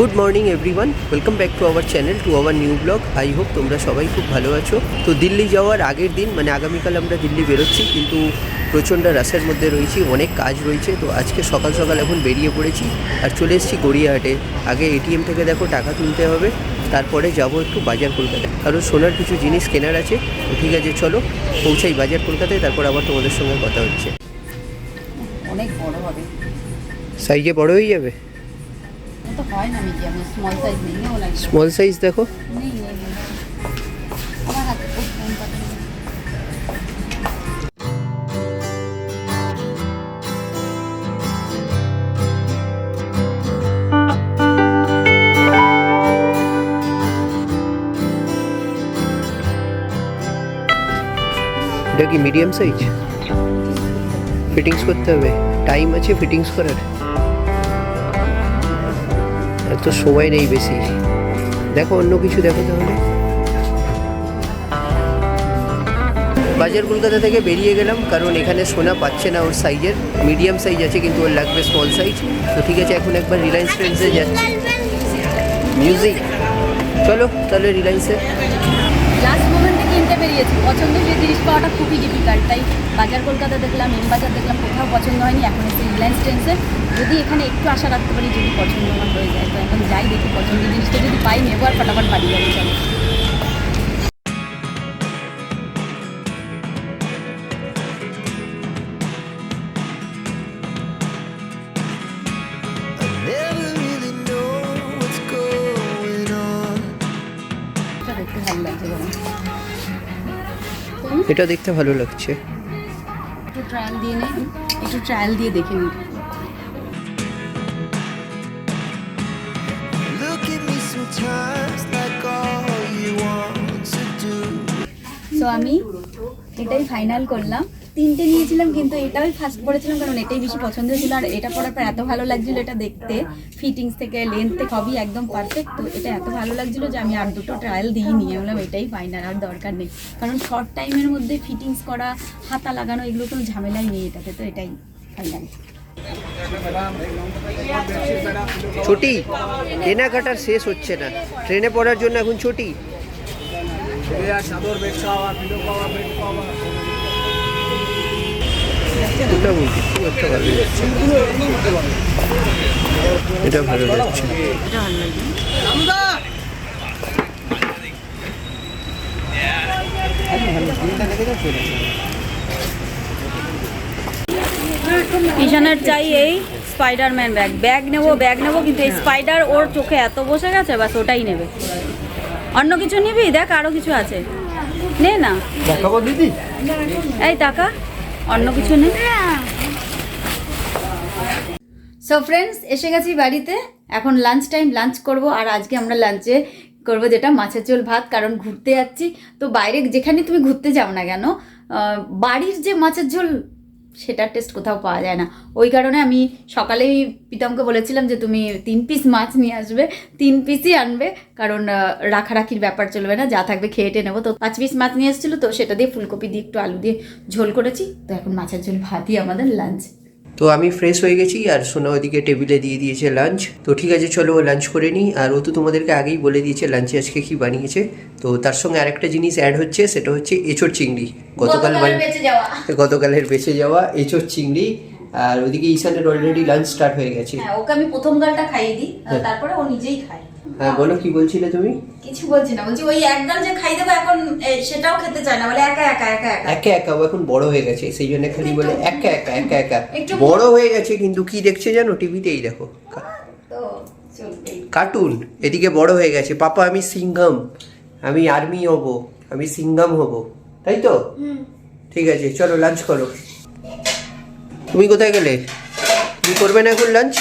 Good morning everyone welcome back to our channel to our new blog I hope তোমরা সবাই খুব ভালো আছো। তো দিল্লি যাওয়ার আগের দিন মানে আগামীকাল আমরা দিল্লি বেরোচ্ছি কিন্তু প্রচণ্ড রাস্তার মধ্যে রয়েছি অনেক কাজ রয়েছে। তো আজকে সকাল সকাল এখন বেরিয়ে পড়েছি আর চলে এসেছি গড়িয়াহাটে। আগে এটিএম থেকে দেখো টাকা তুলতে হবে তারপরে যাব একটু বাজার কলকাতায়। কারণ সোনার কিছু জিনিস কেনার আছে তো ঠিক আছে চলো পৌঁছাই বাজার কলকাতায় তারপর আবার তোমাদের সঙ্গে কথা হচ্ছে। অনেক বড় হবে। সাইজে বড় হয়ে যাবে? তো হয় না মিডিয়াম স্মল সাইজ নেই নেও লাগে স্মল সাইজ দেখো নেই নেই নেই। আমার হাতে খুব ফোন পাতা নেই। এটা কি মিডিয়াম সাইজ ফিটিংস করতে হবে টাইম আছে ফিটিংস করার এত সময় নেই বেশি। দেখো অন্য কিছু দেখো তাহলে। বাজার কলকাতা থেকে বেরিয়ে গেলাম, কারণ এখানে সোনা পাচ্ছে না ওর সাইজের মিডিয়াম সাইজ আছে, কিন্তু ওর লাগবে স্মল সাইজ তো ঠিক আছে, এখন একবার রিলায়েন্স ট্রেন্ডসে যাচ্ছি। মিউজিক চলো, তাহলে রিলায়েন্সে লাস্ট মোমেন্টে কিনতে বেরিয়েছি। পছন্দ যে জিনিস পাওয়াটা খুবই ডিফিকাল্ট তাই বাজার কলকাতা দেখলাম, এম বাজার দেখলাম, কোথাও পছন্দ হয়নি, এখন এসে রিলায়েন্স ট্রেন্সে যদি এখানে একটু আশা রাখতে পারি যদি পছন্দ আমার হয়ে যায় তো এখন যাই দেখি পছন্দের জিনিসটা যদি পাই নেব আর ফটাফট বাড়ি যাব চলো। এটা দেখতে ভালো লাগছে একটু ট্রায়াল দিয়ে নে একটু ট্রায়াল দিয়ে দেখে নিই আমি এটাই ফাইনাল করলাম। তিনটে নিয়েছিলাম, কিন্তু এটাই ফার্স্ট পড়েছিলাম কারণ এটাই বেশি পছন্দ ছিল আর এটা পরার পর এত ভালো লাগছিল এটা দেখতে। ফিটিংস থেকে লেন্থ থেকে, সবই একদম পারফেক্ট তো এটা এত ভালো লাগছিল যে আমি আর দুটো ট্রায়াল দিয়ে নিয়ে বললাম, এটাই ফাইনাল আর দরকার নেই। কারণ শর্ট টাইমের মধ্যে ফিটিংস করা, হাতা লাগানো, এগুলো কোনো ঝামেলাই নেই এটাতে। তো এটাই ফাইনাল ছুটি? কেনাকাটার শেষ হচ্ছে না। ট্রেনে পড়ার জন্য এখন ছুটি? লাগছে এটা ভালো লাগছে এটা ভালো লাগছে ঈশানের চাই এই স্পাইডারম্যান ব্যাগ ব্যাগ নেব ব্যাগ নেব কিন্তু এই স্পাইডার ওর চোখে এত বসে গেছে বাস ওটাই নেবে। অন্য কিছু নিবি? দেখ আরও কিছু আছে। নে না। দেখাবো দিদি। এই টাকা অন্য কিছু নেই সো ফ্রেন্ডস এসে গেছি বাড়িতে। এখন লাঞ্চ টাইম লাঞ্চ করব। আর আজকে আমরা লাঞ্চে করব যেটা মাছের ঝোল ভাত কারণ ঘুরতে যাচ্ছি। তো বাইরে যেখানে তুমি ঘুরতে যাও না কেন বাড়ির যে মাছের ঝোল সেটার টেস্ট কোথাও পাওয়া যায় না। ওই কারণে আমি সকালেই প্রীতমকে বলেছিলাম যে, তুমি তিন পিস মাছ নিয়ে আসবে, তিন পিসই আনবে, কারণ রাখারাখির ব্যাপার চলবে না, যা থাকবে খেয়ে টেয়ে নেব। তো পাঁচ পিস মাছ নিয়ে এসেছিল, তো সেটা দিয়ে ফুলকপি দিয়ে একটু আলু দিয়ে ঝোল করেছি। তো এখন মাছের ঝোল, ভাতই আমাদের লাঞ্চ তো আমি ফ্রেশ হয়ে গেছি আর সোনা ওদিকে টেবিলে দিয়ে দিয়েছে লাঞ্চ তো ঠিক আছে চলো ও লাঞ্চ করে নিই। আর ও তো তোমাদেরকে আগেই বলে দিয়েছে লাঞ্চে আজকে কি বানিয়েছে। তো তার সঙ্গে আরেকটা জিনিস অ্যাড হচ্ছে সেটা হচ্ছে এঁচোর চিংড়ি। গতকাল বানি- বেঁচে যাওয়া। গতকালের বেঁচে যাওয়া এঁচোর চিংড়ি। আর ওদিকে ঈশানের অলরেডি লাঞ্চ স্টার্ট হয়ে গেছে। হ্যাঁ ওকে আমি প্রথম গালটা খাইয়ে দিই তারপরে ও নিজেই খায়। হ্যাঁ বলো কি বলছিলে তুমি? কিছু বলছি না বলছি ওই এক গাল যে খাই দেবো এখন সেটাও খেতে চায় না বলে একা একা একা একা। একা একা ও এখন বড় হয়ে গেছে সেই জন্য খালি বলে একা একা একা একা। বড় হয়ে গেছে কিন্তু কি দেখছে জানো? টিভিতেই দেখো। কার্টুন এদিকে বড় হয়ে গেছে। পাপা আমি সিংহাম আমি আর্মি হব আমি সিংহাম হব তাই তো? ঠিক আছে চলো লাঞ্চ করো। তুমি কোথায় গেলে? তুমি করবে না এখন লাঞ্চ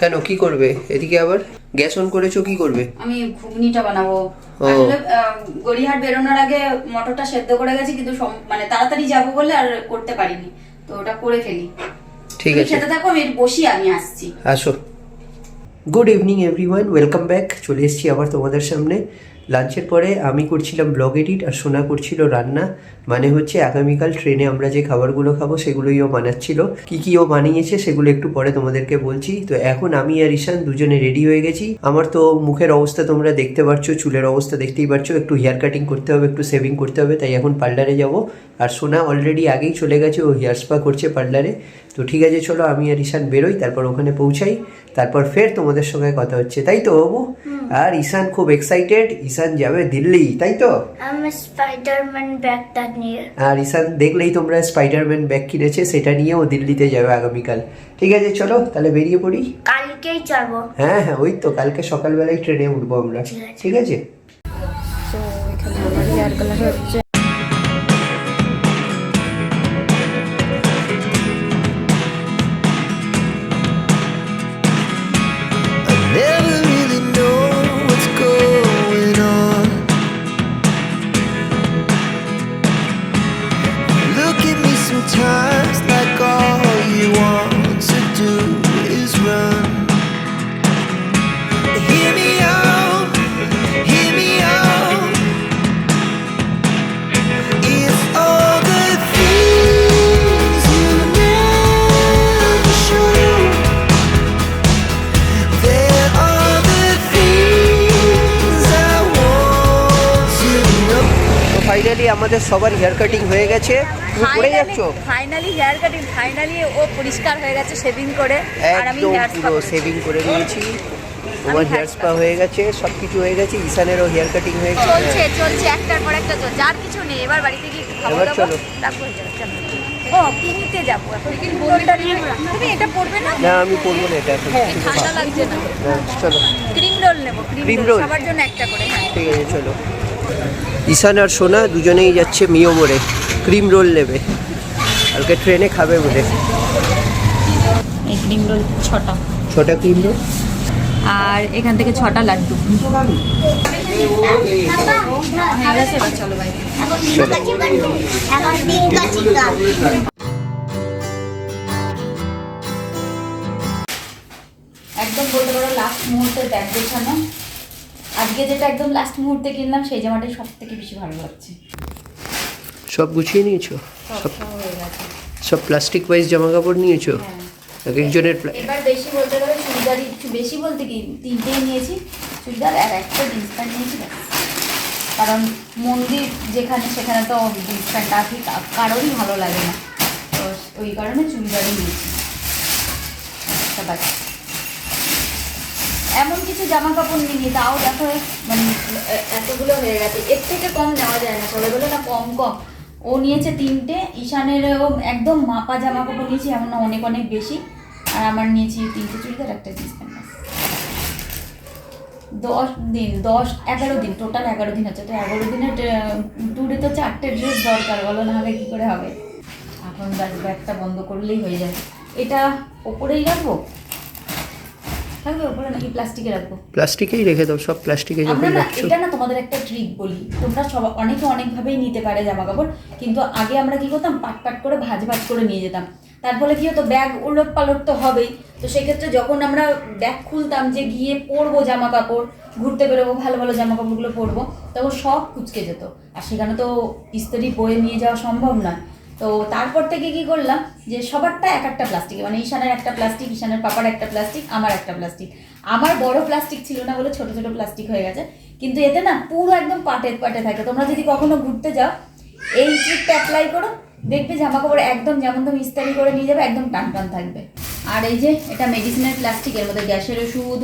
কেন? কি করবে? এদিকে আবার? গ্যাস অন করেছ কি করবে? আমি ঘুগনিটা বানাবো। আসলে আহ, গড়িয়াহাট বেরোনোর আগে মটরটা সেদ্ধ করে গেছি কিন্তু মানে তাড়াতাড়ি যাব বলে আর করতে পারিনি। তো ওটা করে ফেলি। ঠিক আছে। খেতে থাকো আমি বসি আমি আসছি। আসো। Good evening everyone welcome back চলে এসেছি আবার তোমাদের সামনে। লাঞ্চের পরে আমি করছিলাম ব্লগ এডিট আর সোনা করছিল রান্না। মানে হচ্ছে আগামীকাল ট্রেনে আমরা যে খাবারগুলো খাব সেগুলোই ও বানাচ্ছিল। কি কি ও বানিয়েছে সেগুলো একটু পরে তোমাদেরকে বলছি। তো এখন আমি আর ঈশান দুজনে রেডি হয়ে গেছি। আমার তো মুখের অবস্থা তোমরা দেখতে পাচ্ছ চুলের অবস্থা দেখতেই পাচ্ছ একটু হেয়ার কাটিং করতে হবে একটু সেভিং করতে হবে তাই এখন পার্লারে যাব। আর সোনা অলরেডি আগেই চলে গেছে ও হেয়ার স্পা করছে পার্লারে তো ঠিক আছে চলো আমি আর ঈশান বেরোই তারপর ওখানে পৌঁছাই। তারপর ফের তোমাদের সঙ্গে কথা হচ্ছে। তাই তো বাবু? আর ঈশান খুব এক্সাইটেড ঈশান যাবে দিল্লি তাই তো আমি স্পাইডারম্যান ব্যাগটা নিয়ে আর ঈশান দেখলেই তোমরা স্পাইডারম্যান ব্যাগ কিনেছে সেটা নিয়ে ও দিল্লিতে যাবে আগামীকাল ঠিক আছে চলো তাহলে বেরিয়ে পড়ি কালকেই যাব হ্যাঁ হ্যাঁ ওই তো কালকে সকালবেলায় ট্রেনে উঠবো আমরা ঠিক আছে তো এখানে আমার হেয়ার কালার হচ্ছে ফাইনালি আমাদের সবার হেয়ার কাটিং হয়ে গেছে। তুমি পড়ে যাচ্ছ? ফাইনালি হেয়ার কাটিং ফাইনালি ও পরিষ্কার হয়ে গেছে শেভিং করে আর আমি হেয়ার পুরো সেভিং করে নিয়েছি। তোমার হেয়ার স্পা হয়ে গেছে সব কিছু হয়ে গেছে ঈশানেরও হেয়ার কাটিং হয়ে গেছে। চলছে চলছে একটার পর একটা চলছে। আর কিছু নেই এবার বাড়িতে গিয়ে খাব এবার চলো। তারপর চলো। ও কিনতে যাব এখন। তুমি এটা পড়বে না? না আমি পরবো না এটা এখন। হ্যাঁ, ঠান্ডা লাগছে না। না, চলো। ক্রিম রোল নেব ক্রিম রোল সবার জন্য একটা করে হ্যাঁ। ঠিক আছে চলো। ঈশান আর সোনা দুজনেই যাচ্ছে মিও মোড়ে ক্রিম রোল নেবে। কালকে ট্রেনে খাবে বলে ক্রিম রোল ছটা। ছটা ক্রিম রোল? আর এখান থেকে ছটা লাড্ডু। চলো একদম বলতে পারো লাস্ট মুহূর্তে ব্যাগ গোছানো। আজকে যেটা একদম লাস্ট মুহূর্তে কিনলাম সেই জামাটাই সব থেকে বেশি ভালো লাগছে। সব গুছিয়ে নিয়েছো? সব সব হয়ে প্লাস্টিক ওয়াইজ জামা কাপড় নিয়েছো? হ্যাঁ। এক একজনের এবার বেশি বলতে গেলে চুড়িদারই একটু বেশি বলতে কি তিনটেই নিয়েছি চুড়িদার আর একটা জিন্স প্যান্ট নিয়েছি কারণ মন্দির যেখানে সেখানে তো জিন্স প্যান্টটা ঠিক কারোরই ভালো লাগে না। তো ওই কারণে চুড়িদারই নিয়েছি। একটা ব্যাস। এমন কিছু জামা কাপড় নিয়ে তাও দেখো মানে এতগুলো হয়ে গেছে। এর থেকে কম নেওয়া যায় না, সবাই বলে না কম কম। ও নিয়েছে তিনটে, ঈশানেরও একদম মাপা জামা কাপড় নিয়েছি, এমন না, অনেক অনেক বেশি। আর আমার নিয়েছি তিনটে চুড়িদার, একটা জিন্স দশ দিন, দশ, এগারো দিন টোটাল এগারো দিন হচ্ছে। তো এগারো দিনের ট্যুরে তো চারটে ড্রেস দরকার, বলো না হলে কী করে হবে? এখন ব্যাগটা বন্ধ করলেই হয়ে যাবে এটা ওপরেই রাখব? থাকবে ওপরে নাকি প্লাস্টিকে রাখব? প্লাস্টিকেই রেখে দাও সব প্লাস্টিকে যখন রাখছো। এটা না তোমাদের একটা ট্রিক বলি। তোমরা সব অনেকে অনেকভাবেই নিতে পারে জামা কাপড় কিন্তু আগে আমরা কি করতাম পাট পাট করে ভাজ ভাজ করে নিয়ে যেতাম। তার ফলে কি হতো ব্যাগ উলট পালট তো হবেই। তো সেক্ষেত্রে যখন আমরা ব্যাগ খুলতাম যে গিয়ে পরবো জামা কাপড় ঘুরতে বেরোবো ভালো ভালো জামা কাপড়গুলো পরবো তখন সব কুচকে যেত। আর সেখানে তো ইস্ত্রি বয়ে নিয়ে যাওয়া সম্ভব নয়। তো তারপর থেকে কি করলাম যে সবারটা এক একটা প্লাস্টিক মানে ঈশানের একটা প্লাস্টিক ঈশানের পাপার একটা প্লাস্টিক আমার একটা প্লাস্টিক আমার বড় প্লাস্টিক ছিল না বলে ছোট ছোট প্লাস্টিক হয়ে গেছে। কিন্তু এতে না পুরো একদম পাটে পাটে থাকে। তোমরা যদি কখনো ঘুরতে যাও, এই ট্রিকটা অ্যাপ্লাই করো, দেখবে জামা কাপড় একদম যেমন তুমি ইস্তারি করে নিয়ে যাবে, একদম টান টান থাকবে। আর এই যে এটা মেডিসিনের প্লাস্টিকের মধ্যে গ্যাসের ওষুধ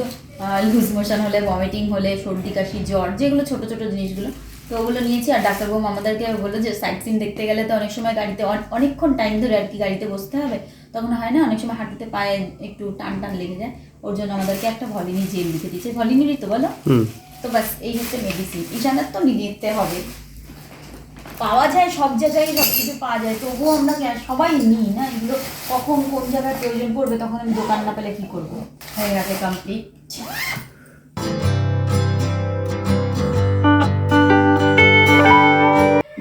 লুজ মোশন হলে ভমিটিং হলে, সর্দি, কাশি, জ্বর, যেগুলো ছোট ছোট জিনিসগুলো তো ওগুলো নিয়েছি আর ডাক্তারবাবু আমাদেরকে বলল যে সাইট সিন দেখতে গেলে তো অনেক সময় গাড়িতে অনেকক্ষণ টাইম ধরে আর কি গাড়িতে বসতে হবে। তখন হয় না অনেক সময় হাঁটুতে পায়ে একটু টান টান লেগে যায়। ওর জন্য আমাদেরকে একটা ভলিনি জেল লিখে দিয়েছে। ভলিনিরই তো বলো? তো ব্যাস এই হচ্ছে মেডিসিন ঈশানের তো নিতে হবে। পাওয়া যায় সব জায়গায় সব কিছু পাওয়া যায়। তবুও আমরা সবাই নিই না এগুলো। কখন কোন জায়গায় প্রয়োজন পড়বে তখন আমি দোকান না পেলে কি করব? হয়ে গেছে কমপ্লিট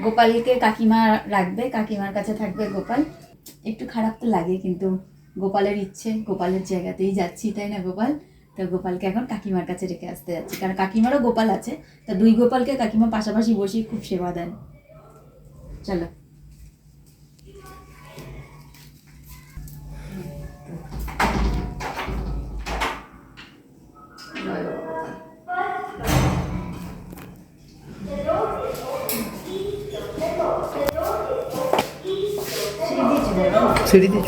গোপালকে কাকিমা রাখবে, কাকিমার কাছে থাকবে গোপাল। একটু খারাপ তো লাগে, কিন্তু গোপালের ইচ্ছে, গোপালের জায়গাতেই যাচ্ছি, তাই না গোপাল? তো গোপালকে এখন কাকিমার কাছে রেখে আসতে যাচ্ছি। কারণ কাকিমারও গোপাল আছে, তা দুই গোপালকে কাকিমা পাশাপাশি বসিয়ে খুব সেবা দেন। চলো। সিঁড়ি দিয়ে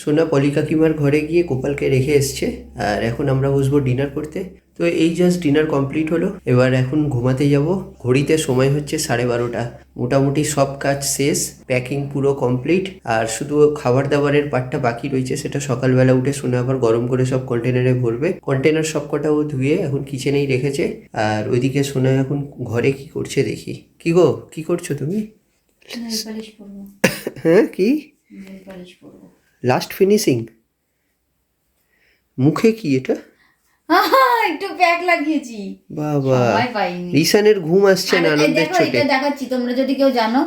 সোনা পলি কাকিমার ঘরে গিয়ে গোপালকে রেখে এসছে। আর এখন আমরা বসবো ডিনার করতে। তো এই জাস্ট ডিনার কমপ্লিট হলো। এবার এখন ঘুমাতে যাব। ঘড়িতে সময় হচ্ছে সাড়ে বারোটা। মোটামুটি সব কাজ শেষ প্যাকিং পুরো কমপ্লিট আর শুধু খাবার দাবারের পার্টটা বাকি রয়েছে সেটা সকালবেলা উঠে শুনে আবার গরম করে সব কন্টেনারে ভরবে। কন্টেনার সব কটাও ধুয়ে এখন কিচেনেই রেখেছে আর ওইদিকে সোনা এখন ঘরে কি করছে দেখি। কি গো কি করছ তুমি? হ্যাঁ কি? লাস্ট ফিনিশিং মুখে কি এটা? একটু প্যাক লাগিয়েছি। বাবা রিসানের ঘুম আসছে না আনন্দের চোটে। এটা দেখাচ্ছি তোমরা যদি কেউ জানো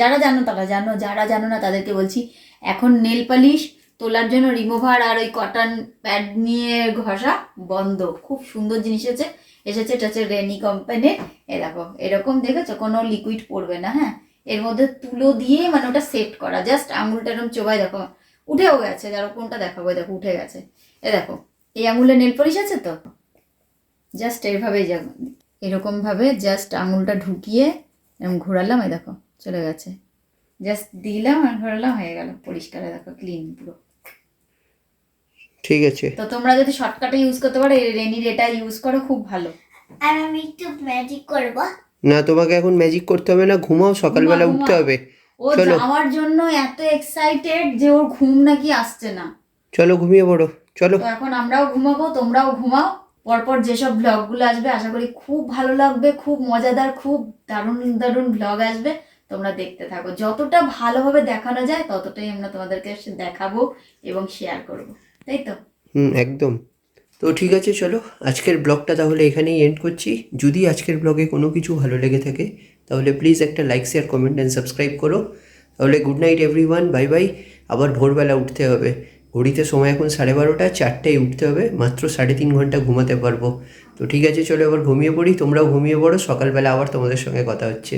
যারা জানো তারা জানো যারা জানো না তাদেরকে বলছি এখন নেল পালিশ তোলার জন্য রিমুভার আর ওই কটন প্যাড নিয়ে ঘষা বন্ধ। খুব সুন্দর জিনিস এসেছে এসেছে এটা হচ্ছে রেনি কোম্পানির এ দেখো এরকম দেখেছ কোনো লিকুইড পড়বে না হ্যাঁ? এর মধ্যে তুলো দিয়ে মানে ওটা সেট করা জাস্ট আঙুলটা এরকম চোবাই দেখো উঠেও গেছে যারা কোনটা দেখাবো দেখো উঠে গেছে। এ দেখো এই আঙুলে নেল পলিশ আছে তো? জাস্ট এইভাবেই যাব। এরকম ভাবে জাস্ট আঙুলটা ঢুকিয়ে এরকম ঘোরালাম এই দেখো চলে গেছে। জাস্ট দিলাম আর ঘোরালাম হয়ে গেল। পরিষ্কার দেখো ক্লিন পুরো। ঠিক আছে। তো তোমরা যদি শর্টকাটে ইউজ করতে পারো এই রেনির এটা ইউজ করো খুব ভালো। আর আমি একটু ম্যাজিক করব। না তোমাকে এখন ম্যাজিক করতে হবে না ঘুমাও সকালবেলা উঠতে হবে। ও যাওয়ার জন্য এত এক্সাইটেড যে ওর ঘুম নাকি আসছে না। চলো ঘুমিয়ে পড়ো। চলো। তো এখন আমরাও ঘুমাবো তোমরাও ঘুমাও। পরপর যেসব ব্লগগুলো আসবে, আশা করি খুব ভালো লাগবে, খুব মজাদার, খুব দারুণ দারুণ ব্লগ আসবে। তোমরা দেখতে থাকো। যতটা ভালোভাবে দেখানো যায়, ততটাই আমরা তোমাদেরকে দেখাবো এবং শেয়ার করব। তাই তো? হুম, একদম। তো ঠিক আছে, চলো। আজকের ব্লগটা তাহলে এখানেই এন্ড করছি। যদি আজকের ব্লগে কোনো কিছু ভালো লেগে থাকে, তাহলে প্লিজ একটা like share comment and subscribe করো। তাহলে good night everyone bye bye আবার ভোরবেলা উঠতে হবে। ঘড়িতে সময় এখন সাড়ে বারোটা, চারটেয় উঠতে হবে, মাত্র সাড়ে তিন ঘণ্টা ঘুমাতে পারব। তো ঠিক আছে, চলো এবার ঘুমিয়ে পড়ি, তোমরাও ঘুমিয়ে পড়ো, সকালবেলা আবার তোমাদের সঙ্গে কথা হচ্ছে।